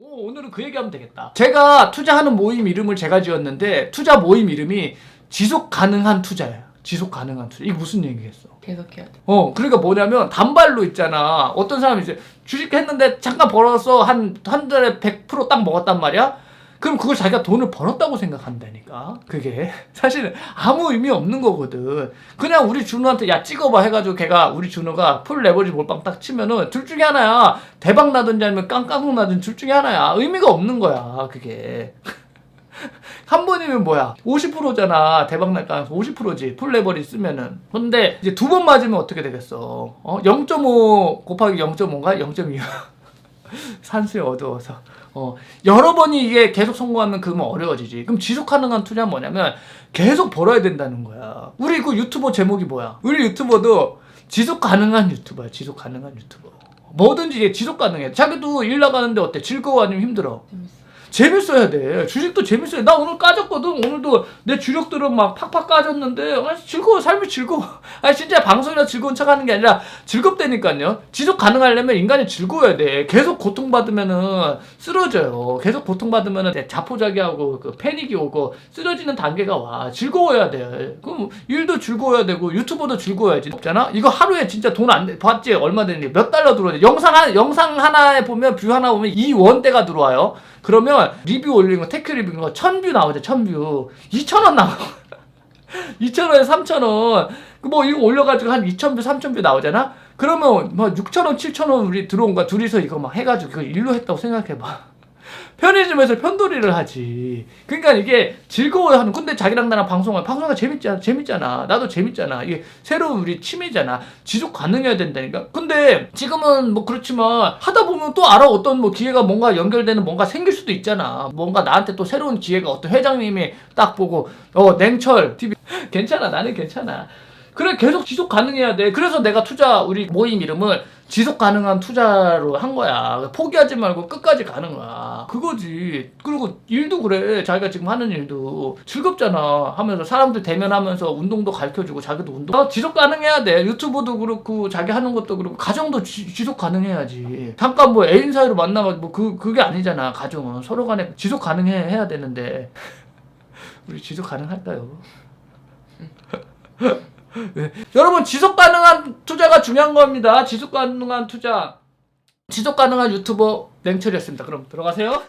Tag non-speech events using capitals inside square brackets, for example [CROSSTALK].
오, 오늘은 그 얘기하면 되겠다. 제가 투자하는 모임 이름을 제가 지었는데 투자 모임 이름이 지속 가능한 투자예요. 지속 가능한 투자. 이게 무슨 얘기겠어? 계속해야 돼. 어, 그러니까 뭐냐면 단발로 있잖아. 어떤 사람이 이제 주식 했는데 잠깐 벌어서 한 한 달에 100%딱 먹었단 말이야. 그럼 그걸 자기가 돈을 벌었다고 생각한다니까. 그게 사실은 아무 의미 없는 거거든. 그냥 우리 준호한테 야 찍어봐 해가지고 걔가 우리 준호가 풀 레버리지 몰빵 딱 치면은 둘 중에 하나야. 대박 나든지 아니면 깡깡 나든지 둘 중에 하나야. 의미가 없는 거야. 그게. [LAUGHS] 한 번이면 뭐야? 50%잖아. 대박 날 가능성 50%지. 풀 레버리 쓰면은. 근데 이제 두 번 맞으면 어떻게 되겠어? 어? 0.5 곱하기 0.5인가? 0.2. [LAUGHS] 산수에 어두워서. 어, 여러 번이 이게 계속 성공하면 그러면 어려워지지. 그럼 지속 가능한 투자는 뭐냐면 계속 벌어야 된다는 거야. 우리 그 유튜버 제목이 뭐야? 우리 유튜버도 지속 가능한 유튜버야. 지속 가능한 유튜버. 뭐든지 지속 가능해. 자기도 일 나가는데 어때? 즐거워 아니면 힘들어? 재밌어. 재밌어야 돼. 주식도 재밌어야 돼. 나 오늘 까졌거든. 오늘도 내 주력들은 막 팍팍 까졌는데 아, 즐거워. 삶이 즐거워. [LAUGHS] 아 진짜 방송이라 즐거운 척 하는 게 아니라 즐겁다니까요. 지속 가능하려면 인간이 즐거워야 돼. 계속 고통받으면은 쓰러져요. 계속 고통받으면은 자포자기하고 그 패닉이 오고 쓰러지는 단계가 와. 즐거워야 돼. 그럼 일도 즐거워야 되고 유튜버도 즐거워야지. 없잖아. 이거 하루에 진짜 돈안 돼. 봤지? 얼마 되는지 몇 달러 들어오지? 영상 한 영상 하나에 보면 뷰 하나 보면 2원대가 들어와요. 그러면 리뷰 올리는 거 테크 리뷰 거 1000뷰 나오죠 1000뷰. 2000원 나와. [LAUGHS] 2000원에 3000원. 뭐 이거 올려가지고 한 2000뷰 3000뷰 나오잖아? 그러면 뭐 6000원 7000원 우리 들어온 거야 둘이서 이거 막 해가지고 그거 일로 했다고 생각해봐 편의점에서 편돌이를 하지. 그러니까 이게 즐거워하는 근데 자기랑 나랑 방송을 방송가 재밌잖아 재밌잖아. 나도 재밌잖아. 이게 새로운 우리 취미잖아. 지속 가능해야 된다니까. 근데 지금은 뭐 그렇지만 하다 보면 또 알아 어떤 뭐 기회가 뭔가 연결되는 뭔가 생길 수도 있잖아. 뭔가 나한테 또 새로운 기회가 어떤 회장님이 딱 보고 어 냉철 TV [LAUGHS] 괜찮아. 나는 괜찮아 그래 계속 지속 가능해야 돼. 그래서 내가 투자 우리 모임 이름을 지속 가능한 투자로 한 거야. 포기하지 말고 끝까지 가는 거야. 그거지. 그리고 일도 그래. 자기가 지금 하는 일도. 즐겁잖아. 하면서 사람들 대면하면서 운동도 가르쳐 주고 자기도 운동. 어, 지속 가능해야 돼. 유튜브도 그렇고 자기 하는 것도 그렇고 가정도 지, 지속 가능해야지. 잠깐 뭐 애인 사이로 만나가지고 뭐 그, 그게 아니잖아 가정은. 서로 간에 지속 가능해 해야 되는데. [LAUGHS] 우리 지속 가능할까요? 네. 여러분 지속 가능한 투자가 중요한 겁니다. 지속 가능한 투자. 지속 가능한 유튜버 냉철이었습니다. 그럼 들어가세요.